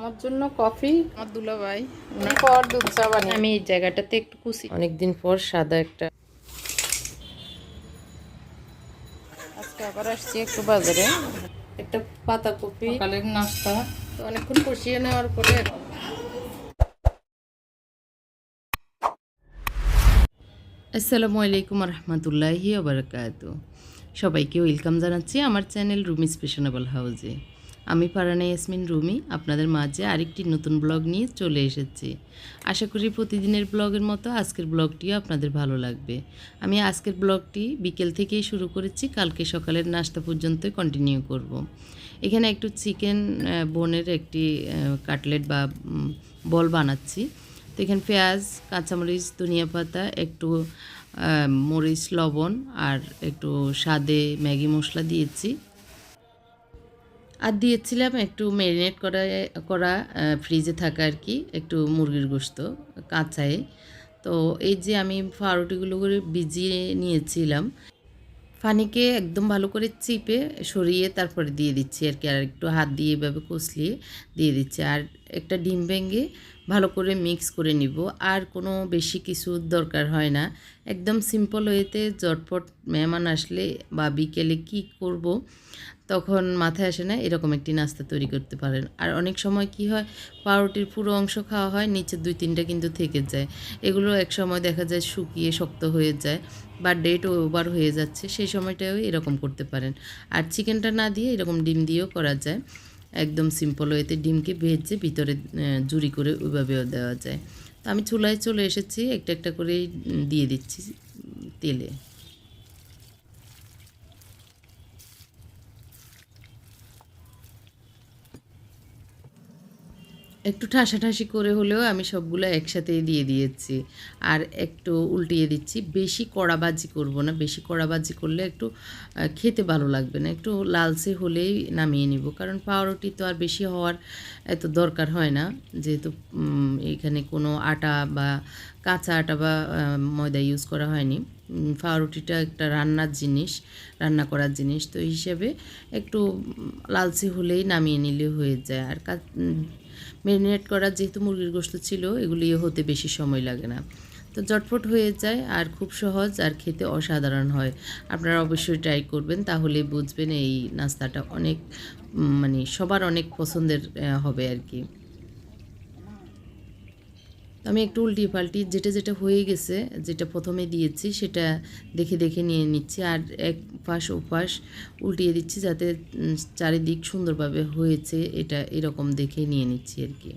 আমার জন্য কফি। আমার দুলা ভাই মানে পর দুধ চা বানিয়ে। আমি এই জায়গাটাতে একটু কুচি অনেকদিন পর সাদা একটা। আজকে আবার আসছি একটু বাজারে। একটা পাতা কপি। সকালের নাস্তা। তো অনেকক্ষণ কষিয়ে নেওয়ার পরে আসসালামু আলাইকুম রহমতুল্লাহি ওবরাকাত সবাইকে ওয়েলকাম জানাচ্ছি আমার চ্যানেল রুমি স্পেশনেবল হাউজে। আমি পারানা ইয়াসমিন, রুমি, আপনাদের মাঝে আরেকটি নতুন ব্লগ নিয়ে চলে এসেছি। আশা করি প্রতিদিনের ব্লগের মতো আজকের ব্লগটিও আপনাদের ভালো লাগবে। আমি আজকের ব্লগটি বিকেল থেকেই শুরু করেছি, কালকে সকালের নাস্তা পর্যন্ত কন্টিনিউ করব। এখানে একটু চিকেন বোনের একটি কাটলেট বা বল বানাচ্ছি। তো এখানে পেঁয়াজ, কাঁচামরিচ, ধনিয়া পাতা, একটু মরিচ, লবণ আর একটু স্বাদে ম্যাগি মশলা দিয়েছি। আর দিয়েছিলাম একটু ম্যারিনেট করা করা ফ্রিজে থাকা আর কি, একটু মুরগির গোস্ত কাঁচায় তো এই যে আমি পাউরুটিগুলো করে ভিজিয়ে নিয়েছিলাম, ফানিকে একদম ভালো করে চিপে সরিয়ে তারপরে দিয়ে দিচ্ছি আর কি, আর একটু হাত দিয়ে এভাবে কষলিয়ে দিয়ে দিচ্ছি। আর একটা ডিম ভেঙে ভালো করে মিক্স করে নিব। আর কোনো বেশি কিছু দরকার হয় না। একদম সিম্পল ওয়েতে জটপট মেহমান আসলে বা বিকেলে কি করব, তখন মাথায় আসে না, এরকম একটি নাস্তা তৈরি করতে পারেন। আর অনেক সময় কি হয়, পাউরুটির পুরো অংশ খাওয়া হয়, নিচে দুই তিনটা কিন্তু থেকে যায়। এগুলো এক সময় দেখা যায় শুকিয়ে শক্ত হয়ে যায় বা ডেট ওভার হয়ে যাচ্ছে, সেই সময়টাও এরকম করতে পারেন। আর চিকেনটা না দিয়ে এরকম ডিম দিয়েও করা যায়। একদম সিম্পল ওয়েতে ডিমকে ভেজে ভিতরে জুড়ি করে ওইভাবেও দেওয়া যায়। তো আমি চুলায় চলে এসেছি, একটা একটা করে দিয়ে দিচ্ছি তেলে। একটু ঠাসাঠাসি করে হলেও আমি সবগুলো একসাথেই দিয়ে দিয়েছি। আর একটু উল্টিয়ে দিচ্ছি। বেশি কড়াবাজি করব না। বেশি কড়াবাজি করলে একটু খেতে ভালো লাগবে না। একটু লালচে হলেই নামিয়ে নিব। কারণ পাউরুটি তো আর বেশি হওয়ার এত দরকার হয় না। যেহেতু এখানে কোনো আটা বা কাঁচা আটা বা ময়দা ইউজ করা হয়নি। পাউরুটিটা একটা রান্নার জিনিস, রান্না করার জিনিস। তো হিসেবে একটু লালচে হলেই নামিয়ে নিলে হয়ে যায়। আর ম্যারিনেট করার যেহেতু মুরগির গোস্ত ছিল এগুলি হতে বেশি সময় লাগে না। তো জটফট হয়ে যায় আর খুব সহজ আর খেতে অসাধারণ হয়। আপনারা অবশ্যই ট্রাই করবেন, তাহলে বুঝবেন এই নাস্তাটা অনেক মানে সবার অনেক পছন্দের হবে আর কি। আমি একটু উল্টি পাল্টি, যেটা যেটা হয়ে গেছে, যেটা প্রথমে দিয়েছি, সেটা দেখে দেখে নিয়ে নিচ্ছি, আর এক পাশ ও পাশ উল্টিয়ে দিচ্ছি, যাতে চারিদিক সুন্দরভাবে হয়েছে, এটা এরকম দেখে নিয়ে নিচ্ছি আর কি।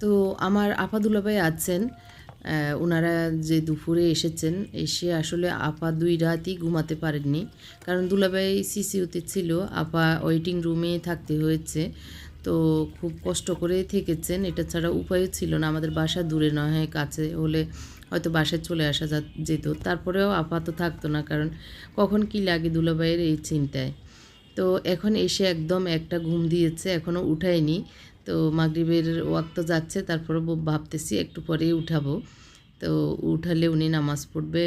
তো আমার আপা দুলাভাই আছেন ওনারা যে দুপুরে এসেছেন, এসে আসলে আপা দুই রাতই ঘুমাতে পারেননি। কারণ দুলাভাই সিসিউতে ছিল, আপা ওয়েটিং রুমে থাকতে হয়েছে। তো খুব কষ্ট করে থেকেছেন, এটা ছাড়া উপায়ও ছিল না। আমাদের বাসা দূরে নয়, কাছে হলে হয়তো বাসায় চলে আসা যা- যেত। তারপরেও আপা তো থাকতো না, কারণ কখন কি লাগে দুলাভাইয়ের এই চিন্তায়। তো এখন এসে একদম একটা ঘুম দিয়েছে এখনও উঠায়নি। তো মাগরিবের ওয়াক্ত যাচ্ছে, তারপরে ভাবতেছি একটু পরেই উঠাবো। তো উঠালে উনি নামাজ পড়বে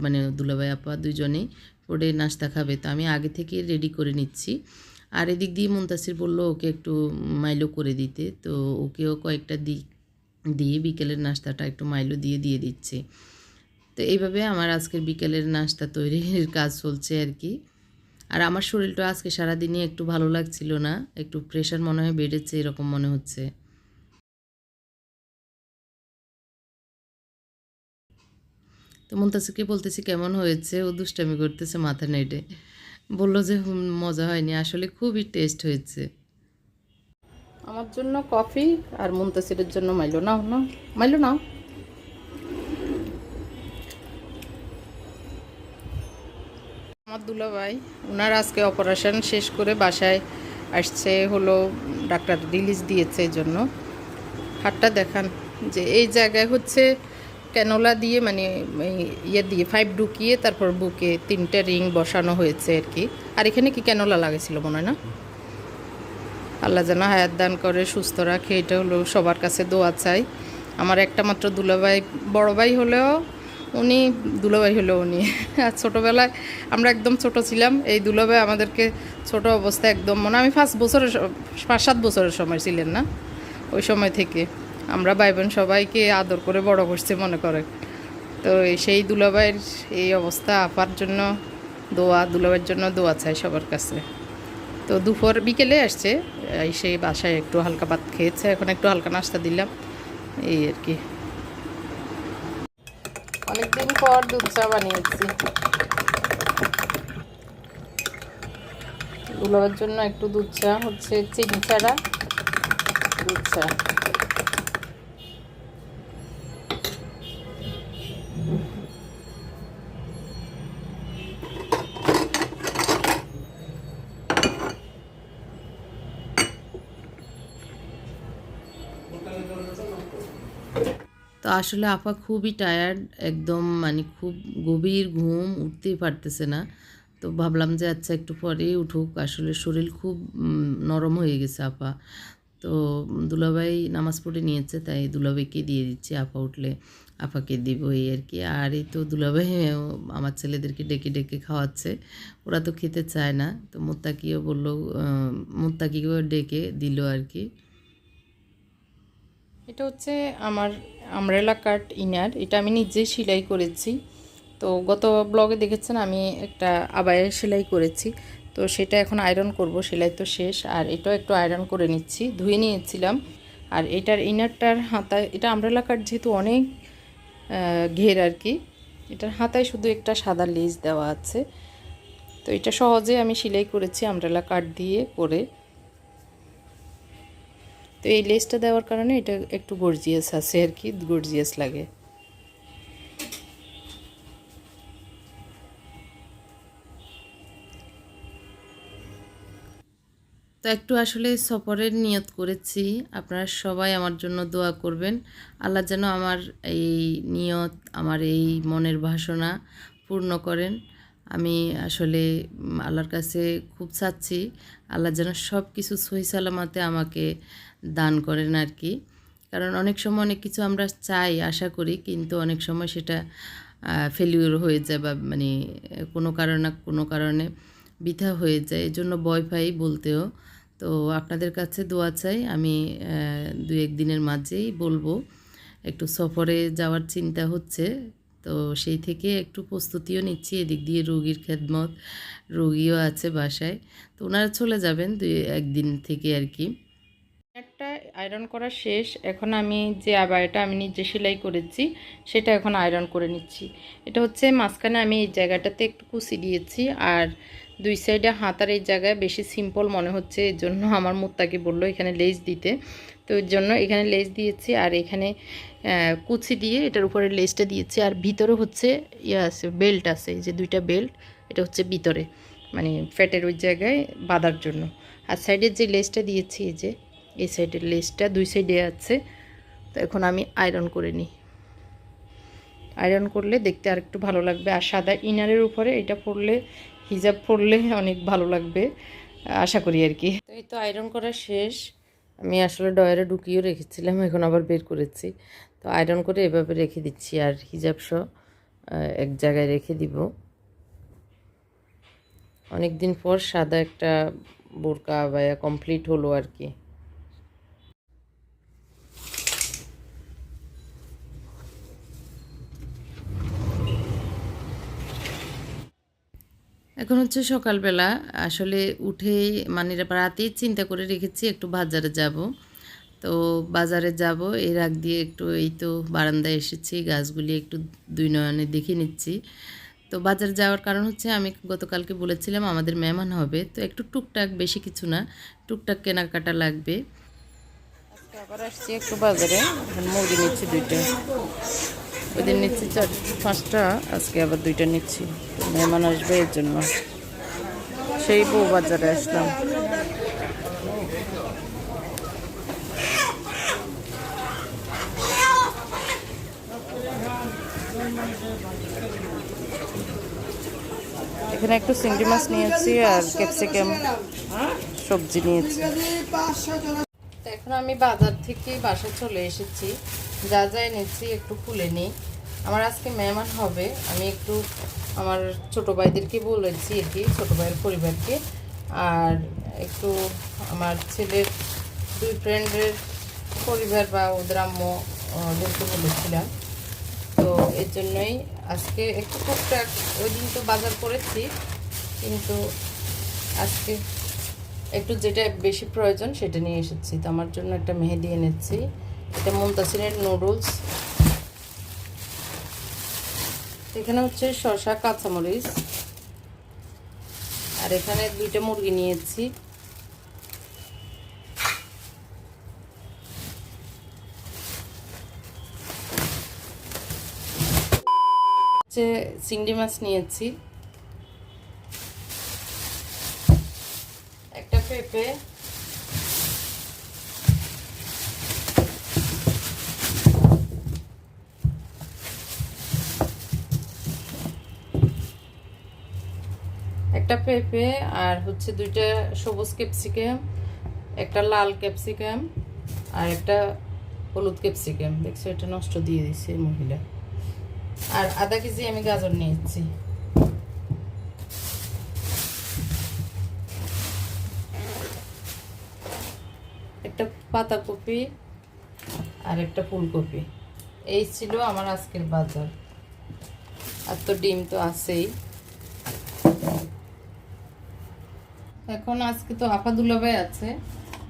মানে দুলাভাই আপা দুজনেই পড়ে নাস্তা খাবে। তো আমি আগে থেকে রেডি করে নিচ্ছি। আর এদিক দিয়ে মুন্তাসির বলল, ওকে একটু মাইলো করে দিতে। তো ওকেও কয়েকটা দিক দিয়ে বিকেলের নাস্তাটা একটু মাইলো দিয়ে দিয়ে দিচ্ছে। তো এইভাবে আমার আজকের বিকেলের নাস্তা তৈরির কাজ চলছে আর কি। আর আমার শরীরটা আজকে সারাদিনই একটু ভালো লাগছিল না, একটু প্রেশার মনে হয় বেড়েছে, এরকম মনে হচ্ছে। তো মুন্তাসিরকে বলতেছি, কেমন হয়েছে? ও দুষ্টামি করতেছে মাথা নেড়ে। বলল যে মজা হয়নি, আসলে খুবই টেস্ট হয়েছে। আমার জন্য কফি আর মুন্তাসিরের জন্য মাইলো। নাও মাইলো নাও। আমার দুলা ভাই ওনার আজকে অপারেশন শেষ করে বাসায় আসছে, হলো ডাক্তার রিলিজ দিয়েছে এই জন্য হাতটা দেখান যে এই জায়গায় হচ্ছে ক্যানোলা দিয়ে মানে ইয়ে দিয়ে ফাইভ ঢুকিয়ে তারপর বুকে তিনটে রিং বসানো হয়েছে আর কি। আর এখানে কি ক্যানোলা লাগেছিল মনে হয় না? আল্লাহ যেন হায়াত দান করে, সুস্থ রাখে, এটা হলো সবার কাছে দোয়া চাই। আমার একটা মাত্র দুলাভাই, বড় ভাই হলেও উনি দুলাভাই হলো উনি। আর ছোটোবেলায় আমরা একদম ছোট ছিলাম, এই দুলাভাই আমাদেরকে ছোট অবস্থায় একদম মানে আমি পাঁচ বছরের পাঁচ সাত বছরের সময় ছিলেন না, ওই সময় থেকে। আমরা ভাই বোন সবাইকে আদর করে বড় করছে মনে করে। তো সেই দুলাভাইয়ের এই অবস্থা আপার জন্য দোয়া, দুলাভাইয়ের জন্য দোয়া চাই সবার কাছে। তো দুপুর বিকেলে আসছে, এই সেই বাসায় একটু হালকা ভাত খেয়েছে, এখন একটু হালকা নাস্তা দিলাম, এই আর কি। অনেকদিন পর দুধ চা বানিয়েছি। গুলোর জন্য একটু দুধ চা, হচ্ছে চিনি ছাড়া দুধ চা। আসলে আপা খুবই টায়ার্ড একদম মানে খুব গভীর ঘুম উঠতেই পারতেছে না। তো ভাবলাম যে আচ্ছা একটু পরে উঠুক, আসলে শরীর খুব নরম হয়ে গেছে আপা। তো দুলাভাই নামাজ পড়ে নিয়েছে, তাই দুলাভাইকে দিয়ে দিচ্ছি, আপা উঠলে আপাকে দিব এই আর কি। আর এই তো দুলাভাই আমার ছেলেদেরকে ডেকে ডেকে খাওয়াচ্ছে, ওরা তো খেতে চায় না। তো মোত্তাকিও বলল মোত্তাকিকেও ডেকে দিল আর কি। এটা হচ্ছে আমার আমরেলা কাট ইনার, এটা আমি নিজেই সেলাই করেছি। তো গত ব্লগে দেখেছেন আমি একটা আবায়া সেলাই করেছি। তো সেটা এখন আয়রন করব, সেলাই তো শেষ। আর এটাও একটু আয়রন করে নিচ্ছি, ধুয়ে নিয়েছিলাম। আর এটার ইনারটার হাতায়, এটা আমরেলা কাট যেহেতু অনেক ঘের আর কি, এটার হাতায় শুধু একটা সাদা লেজ দেওয়া আছে। তো এটা সহজে আমি সেলাই করেছি আমরেলা কাট দিয়ে করে। তো এই লেসটা দেওয়ার কারণে এটা একটু গর্জিয়াস আছে আর কি গর্জিয়াস লাগে। তো একটু আসলে সফরের নিয়ত করেছি, আপনারা সবাই আমার জন্য দোয়া করবেন। আল্লাহ যেন আমার এই নিয়ত, আমার এই মনের বাসনা পূর্ণ করেন। আমি আসলে আল্লাহর কাছে খুব চাচ্ছি, আল্লাহ যেন সব কিছু সহি সালামাতে আমাকে দান করেন আর কি কারণ অনেক সময় অনেক কিছু আমরা চাই, আশা করি, কিন্তু অনেক সময় সেটা ফেলিওর হয়ে যায় বা মানে কোনো কারণে কোনো কারণে বৃথা হয়ে যায়। এই জন্য ভয় পাই বলতেও। তো আপনাদের কাছে দোয়া চাই, আমি দু এক দিনের মাঝেই বলব, একটু সফরে যাওয়ার চিন্তা হচ্ছে। তো সেই থেকে একটু প্রস্তুতিও নিচ্ছি, এদিক দিয়ে রোগীর খেদমত, রোগীও আছে বাসায়। তো ওনারা চলে যাবেন দুই, একদিন থেকে আর কি। একটা আয়রন করা শেষ, এখন আমি যে আবায়াটা আমি নিজে সেলাই করেছি, সেটা এখন আয়রন করে নিচ্ছি। এটা হচ্ছে মাঝখানে আমি এই জায়গাটাতে একটু কুচি দিয়েছি, আর দুই সাইডে হাতার এই জায়গায় বেশি সিম্পল মনে হচ্ছে এর জন্য আমার মুত্তাকে বলল এখানে লেস দিতে। তো এর জন্য এখানে লেস দিয়েছি আর এখানে কুচি দিয়ে এটার উপরে লেসটা দিয়েছি। আর ভিতরে হচ্ছে ইয়ে আছে, বেল্ট আছে যে দুইটা বেল্ট, এটা হচ্ছে ভিতরে মানে ফ্যাটের ওই জায়গায় বাঁধার জন্য। আর সাইডের যে লেসটা দিয়েছি, এই যে, এই সাইডের লেসটা দুই সাইডে আছে। তো এখন আমি আয়রন করে নিই। আয়রন করলে দেখতে আর একটু ভালো লাগবে। আর সাদা ইনারের উপরে এটা পরলে, হিজাব পরলে অনেক ভালো লাগবে, আশা করি আর কি। তো এই তো আয়রন করা শেষ। আমি আসলে ডয়ারে ঢুকিয়েও রেখেছিলাম, এখন আবার বের করেছি। তো আয়রন করে এভাবে রেখে দিচ্ছি আর হিজাব সহ এক জায়গায় রেখে দিব। অনেক দিন পর সাদা একটা বোরকা বা কমপ্লিট হলো আর কি। এখন হচ্ছে সকালবেলা আসলে উঠে মানে রাতেই চিন্তা করে রেখেছি একটু বাজারে যাব। তো বাজারে যাব, এর আগ দিয়ে একটু এই তো বারান্দায় এসেছি, গাছগুলি একটু দুই নয়নে দেখে নিচ্ছি। তো বাজার যাওয়ার কারণ হচ্ছে আমি গতকালকে বলেছিলাম আমাদের মেহমান হবে, তো একটু টুকটাক বেশি কিছু না, টুকটাক কেনাকাটা লাগবে। আবার আসছি একটু বাজারে মুরগি নিচ্ছি দুইটা। ওই দিন নিচ্ছি চার পাঁচটা আজকে আবার দুইটা নিচ্ছি। মেহমান আসবে এর জন্য। সেই বউ বাজারে আসলাম। এখানে একটু চিংড়ি মাছ নিয়েছি আর ক্যাপসিকাম সবজি নিয়েছি। এখন আমি বাজার থেকে বাসা চলে এসেছি। যা যা এনেছি, একটু খুলে নিই। আমার আজকে মেহমান হবে, আমি একটু আমার ছোটো ভাইদেরকে বলেছি কি, ছোটো ভাইয়ের পরিবারকে। আর একটু আমার ছেলের দুই ফ্রেন্ডের পরিবার বা ওদের আম্মু, ওদেরকে বলেছিলাম। তো এর জন্যই আজকে একটু টুকটাক ওই দিন তো বাজার করেছি, কিন্তু আজকে একটু যেটা বেশি প্রয়োজন সেটা নিয়ে এসেছি। তো আমার জন্য একটা মেহেদি এনেছি। এটা মুমতাসিনের নুডলস। এখানে হচ্ছে শসা, কাঁচামরিচ। আর এখানে দুইটা মুরগি নিয়েছি। হচ্ছে চিংড়ি মাছ নিয়েছি। একটা পেঁপে। একটা পেঁপে আর হচ্ছে দুইটা সবুজ ক্যাপসিকাম, একটা লাল ক্যাপসিকাম আর একটা হলুদ ক্যাপসিকাম। দেখছ, এটা নষ্ট দিয়ে দিছে মহিলা। আর আধা কেজি আমি গাজর নিয়েছি। একটা পাতাকপি আর একটা ফুলকপি। এই ছিল আমার আজকের বাজার। আর তো ডিম তো আছেই। এখন আজকে তো আফা দুলাভাই আছে।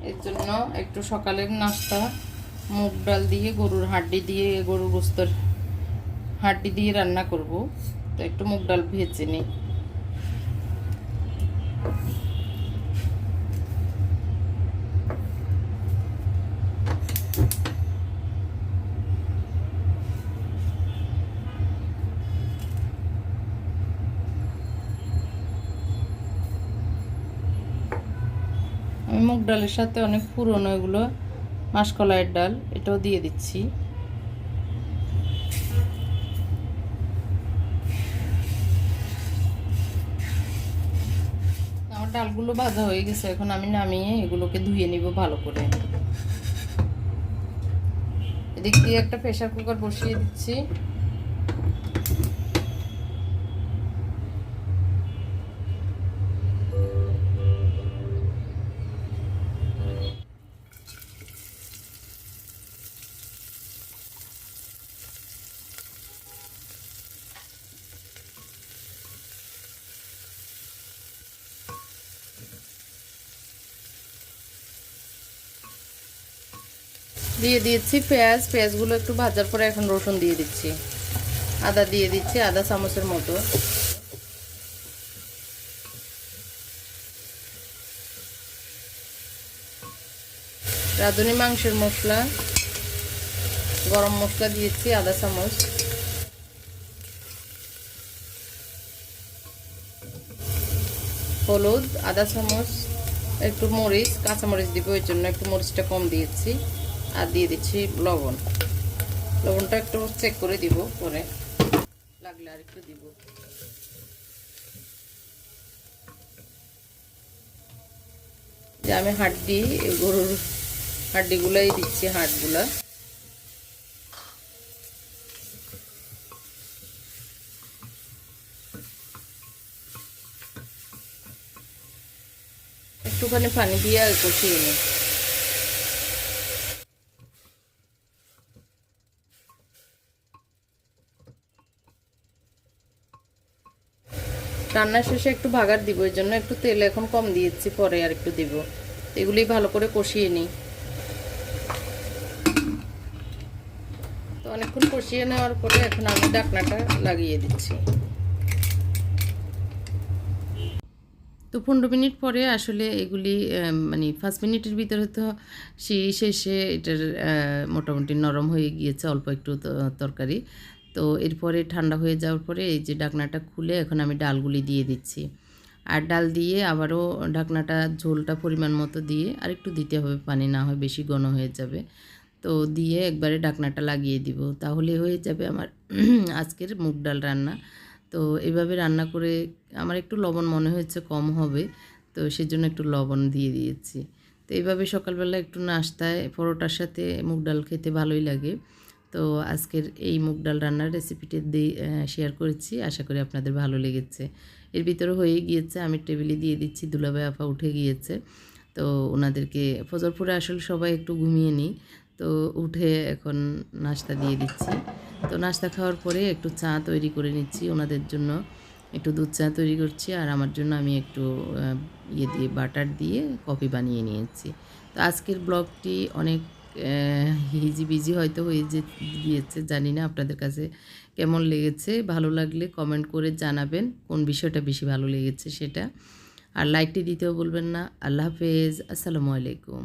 এর জন্য একটু সকালের নাস্তা, মুগ ডাল দিয়ে, গরুর হাড্ডি দিয়ে, গরুর গোস্তর হাড্ডি দিয়ে রান্না করব। তো একটু মুগ ডাল ভেজে নিই। মুগ ডালের সাথে অনেক পুরনো এগুলো মাসকলাইয়ের ডাল, এটাও দিয়ে দিচ্ছি। আমার ডালগুলো ভাজা হয়ে গেছে, এখন আমি নামিয়ে এগুলোকে ধুয়ে নিব ভালো করে। এদিক দিয়ে একটা প্রেশার কুকার বসিয়ে দিচ্ছি। দিয়ে দিয়েছি পেঁয়াজ। পেঁয়াজগুলো একটু ভাজার পরে এখন রসুন দিয়ে দিচ্ছি। আদা দিয়ে দিচ্ছি, আদা চামচের মতো। রাঁধুনি মাংসের মশলা। গরম মশলা দিয়েছি, আদা চামচ। হলুদ, আদা চামচ, একটু মরিচ, কাঁচামরিচ দিব ওই জন্য একটু মরিচটা কম দিয়েছি। আর দিয়ে দিচ্ছি লবণ। লবণটা একটু চেক করে দিব, পরে লাগলে আর একটু দিব। যে আমি হাড্ডি, গরুর হাড্ডিগুলাই দিচ্ছি, হাড়গুলা। একটুখানি পানি দিয়ে আর কষিয়ে নিই। রান্নার শেষে একটু ভাগার দিব এই জন্য একটু তেল এখন কম দিয়েছি, পরে আর একটু দিব। এগুলি ভালো করে কষিয়ে নিই। তো অনেকক্ষণ কষিয়ে নেওয়ার পরে এখন আমি ডাকনাটা লাগিয়ে দিচ্ছি। তো পনেরো মিনিট পরে আসলে এগুলি মানে পাঁচ মিনিটের ভিতরে তো সেই শেষে এটার মোটামুটি নরম হয়ে গিয়েছে, অল্প একটু তরকারি। তো এরপরে ঠান্ডা হয়ে যাওয়ার পরে এই যে ডাকনাটা খুলে এখন আমি ডালগুলি দিয়ে দিচ্ছি। আর ডাল দিয়ে আবারও ঢাকনাটা ঝোলটা পরিমাণ মতো দিয়ে আর একটু দিতে হবে, পানি না হয় বেশি ঘন হয়ে যাবে। তো দিয়ে একবারে ঢাকনাটা লাগিয়ে দিব। তাহলে হয়ে যাবে আমার আজকের মুগ ডাল রান্না। তো এভাবে রান্না করে আমার একটু লবণ মনে হয়েছে কম হবে, তো সেজন্য একটু লবণ দিয়ে দিয়েছি। তো এইভাবে সকালবেলা একটু নাস্তায়, পরোটার সাথে মুগ ডাল খেতে ভালোই লাগে। তো আজকের এই মুগ ডাল রান্নার রেসিপিটি শেয়ার করেছি। আশা করি আপনাদের ভালো লেগেছে। এর ভিতরে হয়ে গিয়েছে, আমি টেবিলে দিয়ে দিচ্ছি, দুলাভাই আফা উঠে গিয়েছে। তো ওনাদেরকে ফজরপুরে আসলে সবাই একটু ঘুমিয়ে নিই। তো উঠে এখন নাস্তা দিয়ে দিচ্ছি। তো নাস্তা খাওয়ার পরে একটু চা তৈরি করে নিচ্ছি। ওনাদের জন্য একটু দুধ চা তৈরি করছি। আর আমার জন্য আমি একটু ইয়ে দিয়ে, বাটার দিয়ে কফি বানিয়ে নিয়েছি। তো আজকের ব্লগটি অনেক হিজি বিজি হয়তো হয়ে যে, গিয়েছে, জানি না আপনাদের কাছে কেমন লেগেছে। ভালো লাগলে কমেন্ট করে জানাবেন কোন বিষয়টা বেশি ভালো লেগেছে সেটা। আর লাইকটি দিতেও বলবেন না। আল্লাহ হাফেজ। আসসালামু আলাইকুম।